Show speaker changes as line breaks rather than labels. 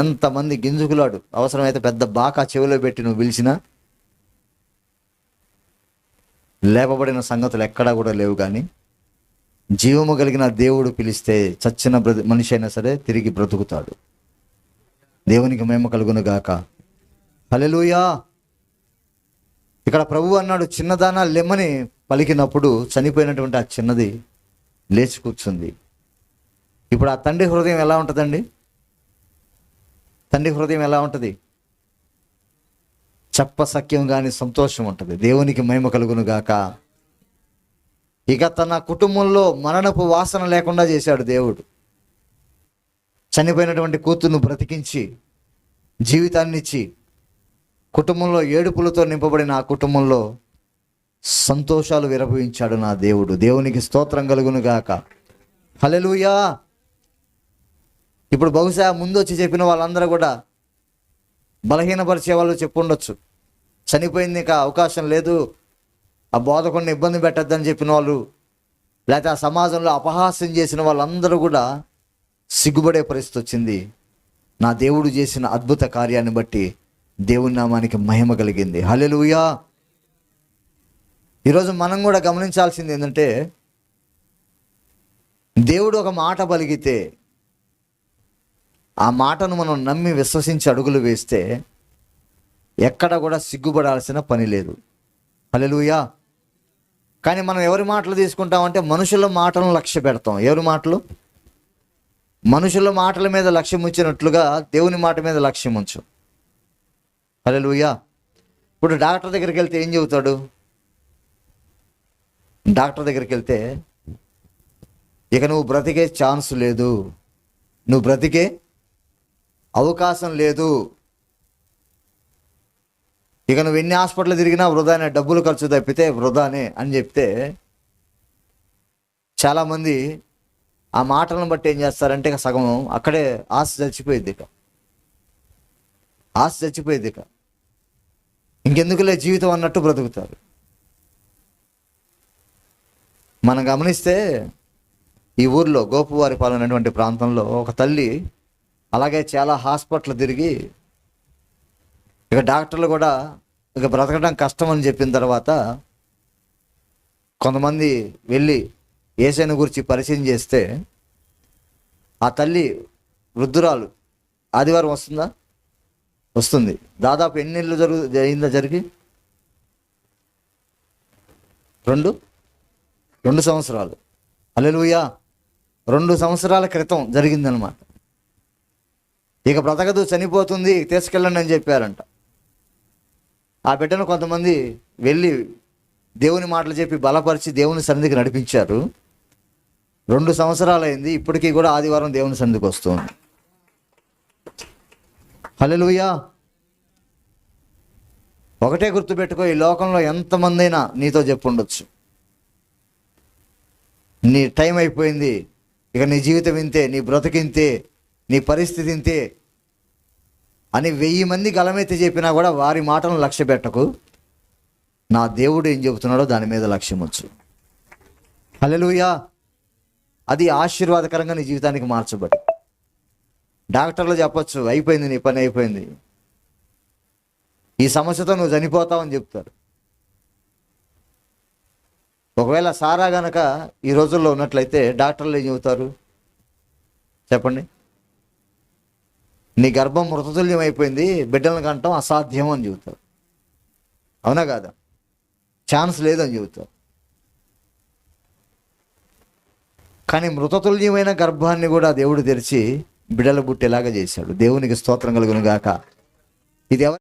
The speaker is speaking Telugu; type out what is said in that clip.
ఎంతమంది గింజుకులాడు? అవసరమైతే పెద్ద బాకా చెవిలో పెట్టి నువ్వు పిలిచినా? లేపబడిన సంగతులు ఎక్కడా కూడా లేవు కానీ జీవము కలిగిన దేవుడు పిలిస్తే చచ్చిన మనిషి అయినా సరే తిరిగి బ్రతుకుతాడు. దేవునికి మేము కలుగును గాక. హల్లెలూయా! ఇక్కడ ప్రభు అన్నాడు చిన్నదానా లెమ్మని పలికినప్పుడు చనిపోయినటువంటి ఆ చిన్నది లేచి కూర్చుంది. ఇప్పుడు ఆ తండ్రి హృదయం ఎలా ఉంటుందండి? తండ్రి హృదయం ఎలా ఉంటుంది? చెప్పసఖ్యం కానీ సంతోషం ఉంటుంది. దేవునికి మహిమ కలుగును గాక. ఇక తన కుటుంబంలో మరణపు వాసన లేకుండా చేశాడు దేవుడు. చనిపోయినటువంటి కూతుర్ను బ్రతికించి జీవితాన్నిచ్చి కుటుంబంలో ఏడుపులతో నింపబడిన ఆ కుటుంబంలో సంతోషాలు విరభవించాడు నా దేవుడు. దేవునికి స్తోత్రం కలుగును గాక. హల్లెలూయా! ఇప్పుడు బహుశా ముందు వచ్చి చెప్పిన వాళ్ళందరూ కూడా బలహీనపరిచే వాళ్ళు చెప్పుండొచ్చు. చనిపోయింది ఇంకా అవకాశం లేదు. ఆ బోధకుండా ఇబ్బంది పెట్టద్దని చెప్పిన వాళ్ళు లేకపోతే ఆ సమాజంలో అపహాస్యం చేసిన వాళ్ళందరూ కూడా సిగ్గుపడే పరిస్థితి వచ్చింది. నా దేవుడు చేసిన అద్భుత కార్యాన్ని బట్టి దేవుని నామానికి మహిమ కలిగింది. హలెలుయా ఈరోజు మనం కూడా గమనించాల్సింది ఏంటంటే దేవుడు ఒక మాట పలిగితే ఆ మాటను మనం నమ్మి విశ్వసించి అడుగులు వేస్తే ఎక్కడ కూడా సిగ్గుపడాల్సిన పని లేదు. హల్లెలూయా. కానీ మనం ఎవరి మాటలు తీసుకుంటామంటే మనుషుల మాటలను లక్ష్య పెడతాం. ఎవరి మాటలు? మనుషుల మాటల మీద లక్ష్యం ఉంచినట్లుగా దేవుని మాట మీద లక్ష్యం ఉంచు. హల్లెలూయా. ఇప్పుడు డాక్టర్ దగ్గరికి వెళ్తే ఏం చెబుతాడు? డాక్టర్ దగ్గరికి వెళ్తే ఇక నువ్వు బ్రతికే ఛాన్స్ లేదు. నువ్వు బ్రతికే అవకాశం లేదు. ఇక నువ్వు ఎన్ని హాస్పిటల్ తిరిగినా వృధానే డబ్బులు ఖర్చు తప్పితే వృధానే అని చెప్తే చాలామంది ఆ మాటలను బట్టి ఏం చేస్తారంటే ఇక సగం అక్కడే ఆశ చచ్చిపోయింది ఇక. ఆశ చచ్చిపోయింది ఇక. ఇంకెందుకులే జీవితం అన్నట్టు బ్రతుకుతారు. మనం గమనిస్తే ఈ ఊర్లో గోపువారిపాలెం అనేటువంటి ప్రాంతంలో ఒక తల్లి అలాగే చాలా హాస్పిటల్ తిరిగి ఇక డాక్టర్లు కూడా ఇక బ్రతకడం కష్టం అని చెప్పిన తర్వాత కొంతమంది వెళ్ళి ఏసైన గురించి పరిచయం చేస్తే ఆ తల్లి వృద్ధురాలు ఆదివారం వస్తుందా? వస్తుంది. దాదాపు ఎన్ని నెలలు జరుగు అయిందా జరిగి? రెండు? రెండు సంవత్సరాలు. అల్లెలుయా రెండు సంవత్సరాల క్రితం జరిగిందనమాట ఇక బ్రతకదు చనిపోతుంది తీసుకెళ్ళండి అని చెప్పారంట. ఆ బిడ్డను కొంతమంది వెళ్ళి దేవుని మాటలు చెప్పి బలపరిచి దేవుని సన్నిధికి నడిపించారు. రెండు సంవత్సరాలు అయింది ఇప్పటికీ కూడా ఆదివారం దేవుని సన్నిధికి వస్తుంది. హల్లెలూయా. ఒకటే గుర్తుపెట్టుకో ఈ లోకంలో ఎంతమంది అయినా నీతో చెప్పుండొచ్చు నీ టైం అయిపోయింది ఇక నీ జీవితం ఇంతే నీ బ్రతికింతే నీ పరిస్థితి ఇంతే అని వెయ్యి మంది గలమెత్తి చెప్పినా కూడా వారి మాటలను లక్ష్య పెట్టకు. నా దేవుడు ఏం చెబుతున్నాడో దాని మీద లక్ష్యం వచ్చు హలెలుయా అది ఆశీర్వాదకరంగా నీ జీవితానికి మార్చబడి. డాక్టర్లు చెప్పచ్చు అయిపోయింది నీ పని అయిపోయింది. ఈ సమస్యతో నువ్వు చనిపోతావని చెప్తారు. ఒకవేళ సారా గనక ఈ రోజుల్లో ఉన్నట్లయితే డాక్టర్లు ఏం చెబుతారు? చెప్పండి. నీ గర్భం మృతతుల్యం అయిపోయింది బిడ్డలను కంటాం అసాధ్యం అని చెబుతారు అవునా కాదా? ఛాన్స్ లేదని చెబుతారు కానీ మృతతుల్యమైన గర్భాన్ని కూడా దేవుడు తెరిచి బిడ్డల పుట్టేలాగా చేశాడు. దేవునికి స్తోత్రం కలుగును గాక. ఇది ఎవరు